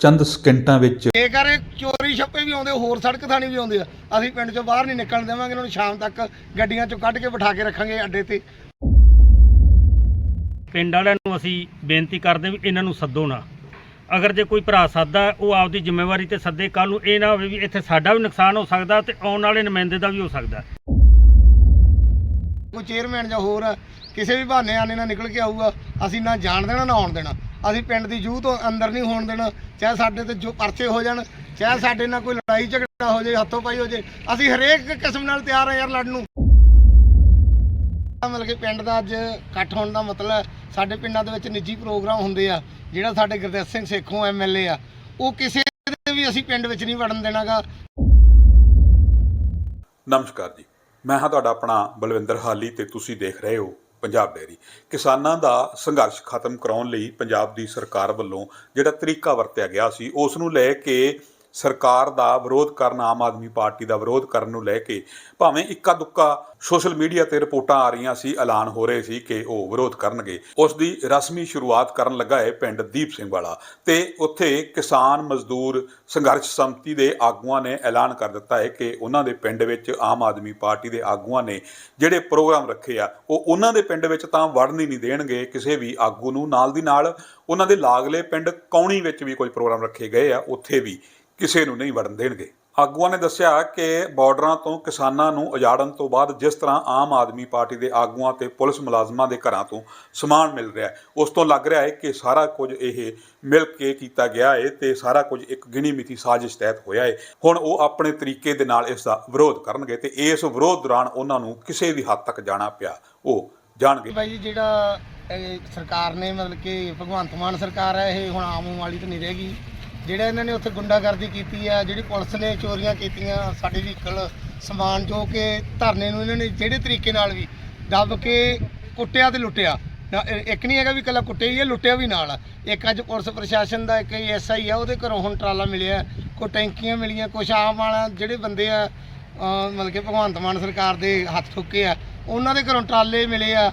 ਚੰਦ ਸਕਿੰਟਾਂ ਵਿੱਚ ਜੇਕਰ ਇਹ ਚੋਰੀ ਛੱਪੇ ਵੀ ਆਉਂਦੇ ਹੋਰ ਸੜਕ ਥਾਣੀ ਵੀ ਆਉਂਦੇ ਆ। ਅਸੀਂ ਪਿੰਡ ਚੋਂ ਬਾਹਰ ਨਹੀਂ ਨਿਕਲਣ ਦੇਵਾਂਗੇ ਇਹਨਾਂ ਨੂੰ ਸ਼ਾਮ ਤੱਕ ਗੱਡੀਆਂ ਚੋਂ ਕੱਢ ਕੇ ਬਿਠਾ ਕੇ ਰੱਖਾਂਗੇ ਅੱਡੇ ਤੇ। ਪਿੰਡ ਵਾਲਿਆਂ ਨੂੰ ਅਸੀਂ ਬੇਨਤੀ ਕਰਦੇ ਵੀ ਇਹਨਾਂ ਨੂੰ ਸੱਦੋ ਨਾ। ਅਗਰ ਜੇ ਕੋਈ ਭਰਾ ਸੱਦਾ ਉਹ ਆਪਦੀ ਜ਼ਿੰਮੇਵਾਰੀ ਤੇ ਸੱਦੇ ਕੱਲ ਨੂੰ ਇਹ ਨਾ ਹੋਵੇ ਵੀ ਇੱਥੇ ਸਾਡਾ ਵੀ ਨੁਕਸਾਨ ਹੋ ਸਕਦਾ ਤੇ ਆਉਣ ਵਾਲੇ ਨੁਮਾਇੰਦੇ ਦਾ ਵੀ ਹੋ ਸਕਦਾ। ਕੋਈ ਚੇਅਰਮੈਨ ਜਾਂ ਹੋਰ ਕਿਸੇ ਵੀ ਬਹਾਨੇ ਆਨੇ ਨਾਲ ਨਿਕਲ ਕੇ ਆਊਗਾ ਅਸੀਂ ਨਾ ਜਾਣ ਦੇਣਾ ਨਾ ਆਉਣ ਦੇਣਾ। ਅਸੀਂ ਪਿੰਡ ਦੀ ਜੂਹ ਤੋਂ ਅੰਦਰ ਨਹੀਂ ਹੋਣ ਦੇਣਾ, ਚਾਹੇ ਸਾਡੇ ਤੇ ਜੋ ਪਰਚੇ ਹੋ ਜਾਣ, ਚਾਹੇ ਸਾਡੇ ਨਾਲ ਕੋਈ ਲੜਾਈ ਝਗੜਾ ਹੋ ਜਾਏ, ਹੱਥੋਂ ਪਾਈ ਹੋ ਜਾਏ, ਅਸੀਂ ਹਰੇਕ ਕਿਸਮ ਨਾਲ ਤਿਆਰ ਆ ਯਾਰ ਲੜਨ ਨੂੰ। ਮਤਲਬ ਕਿ ਪਿੰਡ ਦਾ ਅੱਜ ਇਕੱਠ ਹੋਣ ਦਾ ਮਤਲਬ ਹੈ, ਸਾਡੇ ਪਿੰਡਾਂ ਦੇ ਵਿੱਚ ਨਿੱਜੀ ਪ੍ਰੋਗਰਾਮ ਹੁੰਦੇ ਆ, ਜਿਹੜਾ ਸਾਡੇ ਗੁਰਦੇਵ ਸਿੰਘ ਸੇਖੋਂ ਐਮਐਲਏ ਆ, ਉਹ ਕਿਸੇ ਦੇ ਵੀ ਅਸੀਂ ਪਿੰਡ ਵਿੱਚ ਨਹੀਂ ਵੜਨ ਦੇਣਾਗਾ। ਨਮਸਕਾਰ ਜੀ, ਮੈਂ ਹਾਂ ਤੁਹਾਡਾ ਆਪਣਾ ਬਲਵਿੰਦਰ ਹਾਲੀ ਤੇ ਤੁਸੀਂ ਦੇਖ ਰਹੇ ਹੋ ਪੰਜਾਬ ਡੇਰੀ ਕਿਸਾਨਾਂ ਦਾ ਸੰਘਰਸ਼ ਖਤਮ ਕਰਾਉਣ ਲਈ ਪੰਜਾਬ ਦੀ ਸਰਕਾਰ ਵੱਲੋਂ ਜਿਹੜਾ ਤਰੀਕਾ ਵਰਤਿਆ ਗਿਆ ਸੀ, ਉਸ ਨੂੰ ਲੈ ਕੇ ਸਰਕਾਰ ਦਾ ਵਿਰੋਧ ਕਰਨ, ਆਮ ਆਦਮੀ ਪਾਰਟੀ ਦਾ ਵਿਰੋਧ ਕਰਨ ਨੂੰ ਲੈ ਕੇ ਭਾਵੇਂ ਇੱਕਾ ਦੁੱਕਾ ਸੋਸ਼ਲ ਮੀਡੀਆ ਤੇ ਰਿਪੋਰਟਾਂ ਆ ਰਹੀਆਂ ਸੀ, ਐਲਾਨ ਹੋ ਰਹੇ ਸੀ ਕਿ ਉਹ ਵਿਰੋਧ ਕਰਨਗੇ। ਉਸ ਦੀ ਰਸਮੀ ਸ਼ੁਰੂਆਤ ਕਰਨ ਲੱਗਾ ਹੈ ਪਿੰਡ ਦੀਪ ਸਿੰਘ ਵਾਲਾ ਤੇ ਉੱਥੇ ਕਿਸਾਨ ਮਜ਼ਦੂਰ ਸੰਘਰਸ਼ ਸੰਮਤੀ ਦੇ ਆਗੂਆਂ ਨੇ ਐਲਾਨ ਕਰ ਦਿੱਤਾ ਹੈ ਕਿ ਉਹਨਾਂ ਦੇ ਪਿੰਡ ਵਿੱਚ ਆਮ ਆਦਮੀ ਪਾਰਟੀ ਦੇ ਆਗੂਆਂ ਨੇ ਜਿਹੜੇ ਪ੍ਰੋਗਰਾਮ ਰੱਖੇ ਆ, ਉਹ ਉਹਨਾਂ ਦੇ ਪਿੰਡ ਵਿੱਚ ਤਾਂ ਵੜਨ ਹੀ ਨਹੀਂ ਦੇਣਗੇ, ਕਿਸੇ ਵੀ ਆਗੂ ਨੂੰ ਨਾਲ ਦੀ ਨਾਲ ਉਹਨਾਂ ਦੇ ਲਾਗਲੇ ਪਿੰਡ ਕੌਣੀ ਵਿੱਚ ਵੀ ਕੋਈ ਪ੍ਰੋਗਰਾਮ ਰੱਖੇ ਗਏ ਆ, ਉੱਥੇ ਵੀ ਕਿਸੇ ਨੂੰ ਨਹੀਂ ਵੜਨ ਦੇਣਗੇ। ਆਗੂਆਂ ਨੇ ਦੱਸਿਆ ਕਿ ਬਾਰਡਰਾਂ ਤੋਂ ਕਿਸਾਨਾਂ ਨੂੰ ਉਜਾੜਨ ਤੋਂ ਬਾਅਦ ਜਿਸ ਤਰ੍ਹਾਂ ਆਮ ਆਦਮੀ ਪਾਰਟੀ ਦੇ ਆਗੂਆਂ ਤੇ ਪੁਲਿਸ ਮੁਲਾਜ਼ਮਾਂ ਦੇ ਘਰਾਂ ਤੋਂ ਸਮਾਨ ਮਿਲ ਰਿਹਾ ਹੈ, ਉਸ ਤੋਂ ਲੱਗ ਰਿਹਾ ਹੈ ਕਿ ਸਾਰਾ ਕੁਝ ਇਹ ਮਿਲ ਕੇ ਕੀਤਾ ਗਿਆ ਹੈ ਤੇ ਸਾਰਾ ਕੁਝ ਇੱਕ ਗਿਣੀ ਮਿਤੀ ਸਾਜ਼ਿਸ਼ ਤਹਿਤ ਹੋਇਆ ਹੈ। ਹੁਣ ਉਹ ਆਪਣੇ ਤਰੀਕੇ ਦੇ ਨਾਲ ਇਸ ਦਾ ਵਿਰੋਧ ਕਰਨਗੇ ਤੇ ਇਸ ਵਿਰੋਧ ਦੌਰਾਨ ਉਹਨਾਂ ਨੂੰ ਕਿਸੇ ਵੀ ਹੱਦ ਤੱਕ ਜਾਣਾ ਪਿਆ, ਉਹ ਜਾਣਗੇ। ਬਾਈ ਜਿਹੜਾ ਸਰਕਾਰ ਨੇ ਮਤਲਬ ਕਿ ਭਗਵੰਤ ਮਾਨ ਸਰਕਾਰ ਹੈ, ਇਹ ਹੁਣ ਆਮ ਵਾਲੀ ਤਾਂ ਨਹੀਂ ਰਹੇਗੀ ਜਿਹੜਾ ਇਹਨਾਂ ਨੇ ਉੱਥੇ ਗੁੰਡਾਗਰਦੀ ਕੀਤੀ ਆ ਜਿਹੜੀ ਪੁਲਿਸ ਨੇ ਚੋਰੀਆਂ ਕੀਤੀਆਂ ਸਾਡੇ ਵਹੀਕਲ ਸਮਾਨ ਜੋ ਕਿ ਧਰਨੇ ਨੂੰ ਇਹਨਾਂ ਨੇ ਜਿਹੜੇ ਤਰੀਕੇ ਨਾਲ ਵੀ ਦੱਬ ਕੇ ਕੁੱਟਿਆ ਤੇ ਲੁੱਟਿਆ। ਨਾ, ਇੱਕ ਨਹੀਂ ਹੈਗਾ ਵੀ ਇਕੱਲਾ ਕੁੱਟਿਆ ਹੀ ਹੈ ਲੁੱਟਿਆ ਵੀ ਨਾਲ ਇੱਕ ਅੱਜ ਪੁਲਿਸ ਪ੍ਰਸ਼ਾਸਨ ਦਾ ਇੱਕ ਐਸਆਈ ਆ ਉਹਦੇ ਘਰੋਂ ਹੁਣ ਟਰਾਲਾ ਮਿਲਿਆ ਕੋਈ ਟੈਂਕੀਆਂ ਮਿਲੀਆਂ ਕੁਛ ਆਮ ਵਾਲਾ ਜਿਹੜੇ ਬੰਦੇ ਆ ਮਤਲਬ ਕਿ ਭਗਵੰਤ ਮਾਨ ਸਰਕਾਰ ਦੇ ਹੱਥ ਠੁੱਕੇ ਆ ਉਹਨਾਂ ਦੇ ਘਰੋਂ ਟਰਾਲੇ ਮਿਲੇ ਆ।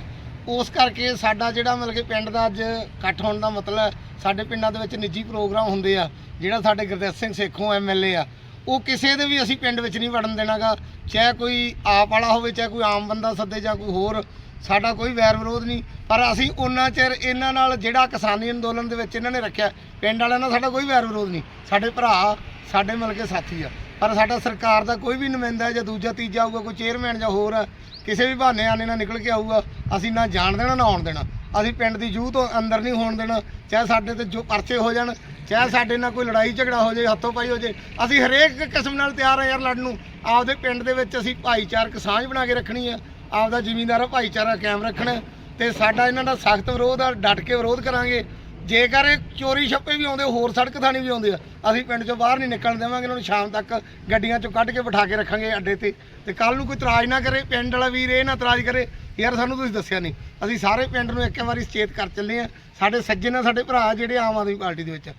ਉਸ ਕਰਕੇ ਸਾਡਾ ਜਿਹੜਾ ਮਤਲਬ ਕਿ ਪਿੰਡ ਦਾ ਅੱਜ ਇਕੱਠ ਹੋਣ ਦਾ ਮਤਲਬ ਹੈ, ਸਾਡੇ ਪਿੰਡਾਂ ਦੇ ਵਿੱਚ ਨਿੱਜੀ ਪ੍ਰੋਗਰਾਮ ਹੁੰਦੇ ਆ, ਜਿਹੜਾ ਸਾਡੇ ਗੁਰਦੇਵ ਸਿੰਘ ਸੇਖੋਂ ਐਮਐਲਏ ਆ, ਉਹ ਕਿਸੇ ਦੇ ਵੀ ਅਸੀਂ ਪਿੰਡ ਵਿੱਚ ਨਹੀਂ ਵੜਨ ਦੇਣਾਗਾ, ਚਾਹੇ ਕੋਈ ਆਪ ਵਾਲਾ ਹੋਵੇ, ਚਾਹੇ ਕੋਈ ਆਮ ਬੰਦਾ ਸੱਦੇ ਜਾਂ ਕੋਈ ਹੋਰ, ਸਾਡਾ ਕੋਈ ਵੈਰ ਵਿਰੋਧ ਨਹੀਂ। ਪਰ ਅਸੀਂ ਉਹਨਾਂ ਚਿਰ ਇਹਨਾਂ ਨਾਲ ਜਿਹੜਾ ਕਿਸਾਨੀ ਅੰਦੋਲਨ ਦੇ ਵਿੱਚ ਇਹਨਾਂ ਨੇ ਰੱਖਿਆ, ਪਿੰਡ ਵਾਲਿਆਂ ਨਾਲ ਸਾਡਾ ਕੋਈ ਵੈਰ ਵਿਰੋਧ ਨਹੀਂ। ਸਾਡੇ ਭਰਾ, ਸਾਡੇ ਮਤਲਬ ਕਿ ਸਾਥੀ ਆ। ਪਰ ਸਾਡਾ ਸਰਕਾਰ ਦਾ ਕੋਈ ਵੀ ਨੁਮਾਇੰਦਾ ਜਾਂ ਦੂਜਾ ਤੀਜਾ ਆਊਗਾ ਕੋਈ ਚੇਅਰਮੈਨ ਜਾਂ ਹੋਰ ਆ, ਕਿਸੇ ਵੀ ਬਹਾਨੇ ਆਨੇ ਨਾਲ ਨਿਕਲ ਕੇ ਆਊਗਾ ਅਸੀਂ ਨਾ ਜਾਣ ਦੇਣਾ ਨਾ ਆਉਣ ਦੇਣਾ। ਅਸੀਂ ਪਿੰਡ ਦੀ ਜੂਹ ਤੋਂ ਅੰਦਰ ਨਹੀਂ ਹੋਣ ਦੇਣਾ ਚਾਹੇ ਸਾਡੇ ਤੇ ਜੋ ਪਰਚੇ ਹੋ ਜਾਣ ਚਾਹੇ ਸਾਡੇ ਨਾਲ ਕੋਈ ਲੜਾਈ ਝਗੜਾ ਹੋ ਜਾਏ ਹੱਥੋਂ ਪਾਈ ਹੋ ਜਾਏ ਅਸੀਂ ਹਰੇਕ ਕਿਸਮ ਨਾਲ ਤਿਆਰ ਆ ਯਾਰ ਲੜਨ ਨੂੰ। ਆਪਦੇ ਪਿੰਡ ਦੇ ਵਿੱਚ ਅਸੀਂ ਭਾਈਚਾਰਕ ਸਾਂਝ ਬਣਾ ਕੇ ਰੱਖਣੀ ਆ ਆਪਦਾ ਜ਼ਿਮੀਂਦਾਰ ਭਾਈਚਾਰਾ ਕਾਇਮ ਰੱਖਣਾ ਤੇ ਸਾਡਾ ਇਹਨਾਂ ਦਾ ਸਖਤ ਵਿਰੋਧ ਆ ਡਟ ਕੇ ਵਿਰੋਧ ਕਰਾਂਗੇ। ਜੇਕਰ ਇਹ ਚੋਰੀ ਛੱਪੇ ਵੀ ਆਉਂਦੇ, ਹੋਰ ਸੜਕ ਥਾਣੀ ਵੀ ਆਉਂਦੇ ਆ, ਅਸੀਂ ਪਿੰਡ ਚੋਂ ਬਾਹਰ ਨਹੀਂ ਨਿਕਲਣ ਦੇਵਾਂਗੇ, ਉਹਨਾਂ ਨੂੰ ਸ਼ਾਮ ਤੱਕ ਗੱਡੀਆਂ ਚੋਂ ਕੱਢ ਕੇ ਬਿਠਾ ਕੇ ਰੱਖਾਂਗੇ ਅੱਡੇ ਤੇ। ਤੇ ਕੱਲ ਨੂੰ ਕੋਈ ਇਤਰਾਜ਼ ਨਾ ਕਰੇ, ਪਿੰਡ ਵਾਲਾ ਵੀਰ ਇਹ ਨਾ ਇਤਰਾਜ਼ ਕਰੇ, ਯਾਰ ਸਾਨੂੰ ਤੁਸੀਂ ਦੱਸਿਆ ਨਹੀਂ। ਅਸੀਂ ਸਾਰੇ ਪਿੰਡ ਨੂੰ ਇੱਕ ਵਾਰੀ ਸੁਚੇਤ ਕਰ ਚੱਲੇ ਆ ਸਾਡੇ ਸੱਜਣ ਆ, ਸਾਡੇ ਭਰਾ ਜਿਹੜੇ ਆਮ ਆਦਮੀ ਪਾਰਟੀ ਦੇ ਵਿੱਚ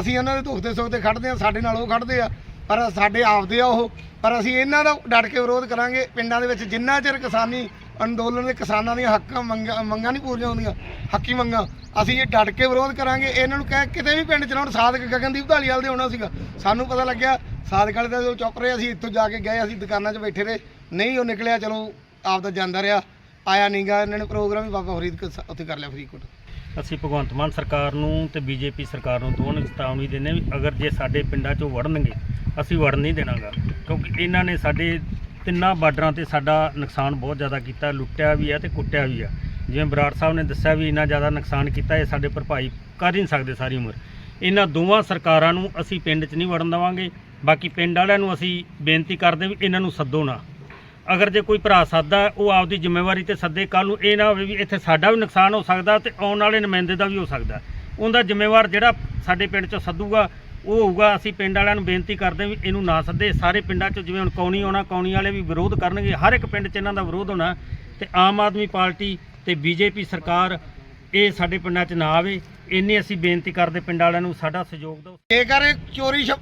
ਅਸੀਂ ਉਹਨਾਂ ਦੇ ਦੁੱਖ ਦੇ ਸੁੱਖ ਤੇ ਖੜਦੇ ਆ ਸਾਡੇ ਨਾਲ ਉਹ ਖੜਦੇ ਆ। ਪਰ ਸਾਡੇ ਆਪਦੇ ਆ ਉਹ। ਪਰ ਅਸੀਂ ਇਹਨਾਂ ਦਾ ਡਟ ਕੇ ਵਿਰੋਧ ਕਰਾਂਗੇ। ਪਿੰਡਾਂ ਦੇ ਵਿੱਚ ਜਿੰਨਾ ਚਿਰ ਕਿਸਾਨੀ ਅੰਦੋਲਨ ਦੇ ਕਿਸਾਨਾਂ ਦੀਆਂ ਹੱਕਾਂ ਮੰਗਾਂ ਮੰਗਾਂ ਨਹੀਂ ਪੂਰੀਆਂ ਹੁੰਦੀਆਂ, ਹੱਕੀ ਮੰਗਾਂ। ਅਸੀਂ ਇਹ ਡਟ ਕੇ ਵਿਰੋਧ ਕਰਾਂਗੇ, ਇਹਨਾਂ ਨੂੰ ਕਹਿ ਕਿਤੇ ਵੀ ਪਿੰਡ ਚਲਾਉਣ ਸਾਦਕ ਗਗਨਦੀਪ ਢਾਲੀਵਾਲ ਦੇ ਹੋਣਾ ਸੀਗਾ। ਸਾਨੂੰ ਪਤਾ ਲੱਗਿਆ ਸਾਦਕ ਵਾਲੇ ਦਾ ਜੋ ਚੁੱਪ ਰਹੇ, ਅਸੀਂ ਇੱਥੋਂ ਜਾ ਕੇ ਗਏ, ਅਸੀਂ ਦੁਕਾਨਾਂ 'ਚ ਬੈਠੇ ਰਹੇ। ਨਹੀਂ, ਉਹ ਨਿਕਲਿਆ, ਚਲੋ ਆਪ ਦਾ ਜਾਂਦਾ ਰਿਹਾ। ਆਇਆ ਨਹੀਂਗਾ ਇਹਨਾਂ ਨੇ ਪ੍ਰੋਗਰਾਮ ਹੀ ਬਾਬਾ ਫਰੀਦ ਉੱਥੇ ਕਰ ਲਿਆ ਫਰੀਦਕੋਟ। ਅਸੀਂ ਭਗਵੰਤ ਮਾਨ ਸਰਕਾਰ ਨੂੰ ਤੇ ਬੀਜੇਪੀ ਸਰਕਾਰ ਨੂੰ ਦੋਵਾਂ ਨੂੰ ਚੇਤਾਵਨੀ ਦਿੰਦੇ ਵੀ ਅਗਰ ਜੇ ਸਾਡੇ ਪਿੰਡਾਂ 'ਚੋਂ ਵੜਨਗੇ, ਅਸੀਂ ਵੜਨ ਨਹੀਂ ਦੇਣਾਗਾ। ਕਿਉਂਕਿ ਇਹਨਾਂ ਨੇ ਸਾਡੇ ਤਿੰਨਾਂ ਬਾਰਡਰਾਂ ਤੇ ਸਾਡਾ ਨੁਕਸਾਨ ਬਹੁਤ ਜ਼ਿਆਦਾ ਕੀਤਾ, ਲੁੱਟਿਆ ਵੀ ਆ ਤੇ ਕੁੱਟਿਆ ਵੀ ਆ ਜਿਵੇਂ ਬਰਾੜ ਸਾਹਿਬ ਨੇ ਦੱਸਿਆ ਵੀ ਇੰਨਾ ਜ਼ਿਆਦਾ ਨੁਕਸਾਨ ਕੀਤਾ, ਇਹ ਸਾਡੇ ਭਰਪਾਈ ਕਰ ਹੀ ਨਹੀਂ ਸਕਦੇ ਸਾਰੀ ਉਮਰ। ਇਹਨਾਂ ਦੋਵਾਂ ਸਰਕਾਰਾਂ ਨੂੰ ਅਸੀਂ ਪਿੰਡ 'ਚ ਨਹੀਂ ਵੜਨ ਦੇਵਾਂਗੇ, ਬਾਕੀ ਪਿੰਡ ਵਾਲਿਆਂ ਨੂੰ ਅਸੀਂ ਬੇਨਤੀ ਕਰਦੇ ਵੀ ਇਹਨਾਂ ਨੂੰ ਸੱਦੋ ਨਾ। ਅਗਰ ਜੇ ਕੋਈ ਭਰਾ ਸੱਦਾ ਉਹ ਆਪਦੀ ਜ਼ਿੰਮੇਵਾਰੀ ਤੇ ਸੱਦੇ ਕੱਲ ਨੂੰ ਇਹ ਨਾ ਹੋਵੇ ਵੀ ਇੱਥੇ ਸਾਡਾ ਵੀ ਨੁਕਸਾਨ ਹੋ ਸਕਦਾ ਤੇ ਆਉਣ ਵਾਲੇ ਨੁਮਾਇੰਦੇ ਦਾ ਵੀ ਹੋ ਸਕਦਾ। ਉਹਦਾ ਜ਼ਿੰਮੇਵਾਰ ਜਿਹੜਾ ਸਾਡੇ ਪਿੰਡ ਚੋਂ ਸੱਦੂਗਾ ਉਹ ਹੋਊਗਾ, ਅਸੀਂ ਪਿੰਡ ਵਾਲਿਆਂ ਨੂੰ ਬੇਨਤੀ ਕਰਦੇ ਵੀ ਇਹਨੂੰ ਨਾ ਸੱਦੇ। ਸਾਰੇ ਪਿੰਡਾਂ 'ਚ ਜਿਵੇਂ ਹੁਣ ਕੌਣੀ ਆਉਣਾ, ਕੌਣੀ ਵਾਲੇ ਵੀ ਵਿਰੋਧ ਕਰਨਗੇ, ਹਰ ਇੱਕ ਪਿੰਡ 'ਚ ਇਹਨਾਂ ਦਾ ਵਿਰੋਧ ਹੋਣਾ ਤੇ ਆਮ ਆਦਮੀ ਪਾਰਟੀ ਤੇ ਬੀਜੇਪੀ ਸਰਕਾਰ ਇਹ ਸਾਡੇ ਪਿੰਡਾਂ 'ਚ ਨਾ ਆਵੇ। ਇੰਨੀ ਅਸੀਂ ਬੇਨਤੀ ਕਰਦੇ ਪਿੰਡ ਵਾਲਿਆਂ ਨੂੰ, ਸਾਡਾ ਸਹਿਯੋਗ ਦਿਓ। ਜੇਕਰ ਚੋਰੀ ਛੱਪੇ